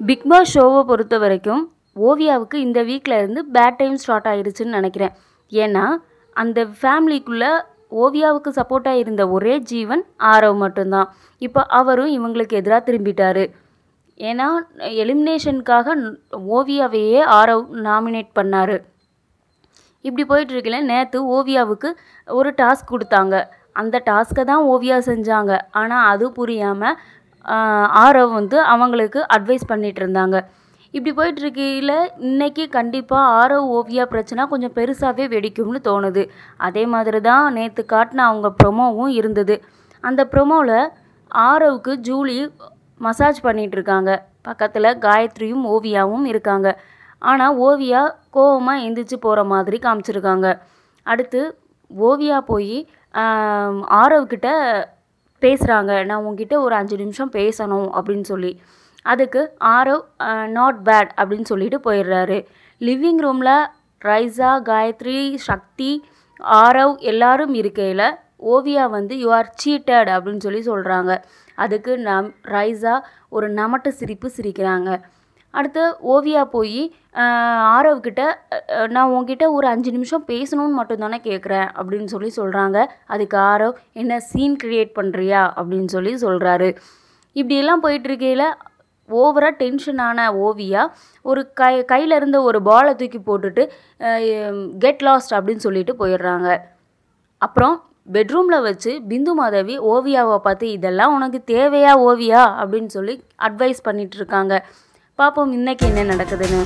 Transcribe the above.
Big pass ஷோவை பொறுத்த வரைக்கும் ஓவியாவுக்கு இந்த வீக்கில் இருந்து பேட் டைம் ஸ்டார்ட் ஆயிடுச்சுன்னு நினைக்கிறேன். ஏன்னா அந்த ஃபேமிலிக்குள்ளே ஓவியாவுக்கு சப்போர்ட்டாக இருந்த ஒரே ஜீவன் ஆரவ் மட்டும்தான். இப்போ அவரும் இவங்களுக்கு எதிராக திரும்பிட்டார். ஏன்னா எலிமினேஷனுக்காக ஓவியாவையே ஆரவ் நாமினேட் பண்ணார். இப்படி போயிட்டுருக்கல நேற்று ஓவியாவுக்கு ஒரு டாஸ்க் கொடுத்தாங்க. அந்த டாஸ்க்கை தான் ஓவியா செஞ்சாங்க. ஆனால் அது புரியாமல் ஆரவ் வந்து அவங்களுக்கு அட்வைஸ் பண்ணிகிட்டு இருந்தாங்க இப்படி போயிட்டுருக்கையில் இன்றைக்கி இன்னைக்கு கண்டிப்பாக ஆரவ் ஓவியா பிரச்சனை கொஞ்சம் பெருசாகவே வெடிக்கும்னு தோணுது. அதே மாதிரி தான் நேற்று காட்டின அவங்க ப்ரொமோவும் இருந்தது. அந்த ப்ரொமோவில் ஆரவுக்கு ஜூலி மசாஜ் பண்ணிகிட்ருக்காங்க பக்கத்தில் காயத்ரியும் ஓவியாவும் இருக்காங்க. ஆனால் ஓவியா கோவமாக எந்திரிச்சு போகிற மாதிரி காமிச்சிருக்காங்க. அடுத்து ஓவியா போய் ஆரவ்கிட்ட பேசுகிறாங்க நான் உங்ககிட்ட ஒரு அஞ்சு நிமிஷம் பேசணும் அப்படின்னு சொல்லி. அதுக்கு ஆரவ் நாட் பேட் அப்படின்னு சொல்லிட்டு போயிடுறாரு. லிவிங் ரூமில் ரைஸா காயத்ரி சக்தி ஆரவ் எல்லாரும் இருக்கையில் ஓவியா வந்து யூ ஆர் சீட்டட் அப்படின்னு சொல்லி சொல்கிறாங்க அதுக்கு நம் ரைஸா ஒரு நமட்டு சிரிப்பு சிரிக்கிறாங்க. அடுத்து ஓவியா போய் ஆரவ்கிட்ட நான் உங்ககிட்ட ஒரு அஞ்சு நிமிஷம் பேசணும்னு மட்டும்தானே கேட்குறேன் அப்படின்னு சொல்லி சொல்கிறாங்க அதுக்கு ஆரவ் என்ன சீன் க்ரியேட் பண்ணுறியா அப்படின்னு சொல்லி சொல்கிறாரு இப்படியெல்லாம் போயிட்டுருக்கையில் ஓவராக டென்ஷனான ஓவியா ஒரு கை கையில் இருந்த ஒரு பாலை தூக்கி போட்டுட்டு கெட் லாஸ்ட் அப்படின்னு சொல்லிட்டு போயிடுறாங்க. அப்புறம் பெட்ரூமில் வச்சு பிந்து மாதவி ஓவியாவை பார்த்து இதெல்லாம் உனக்கு தேவையா ஓவியா? அப்படின்னு சொல்லி அட்வைஸ் பண்ணிகிட்ருக்காங்க இருக்காங்க பார்ப்போம் இன்னைக்கு என்ன நடக்குதுன்னு.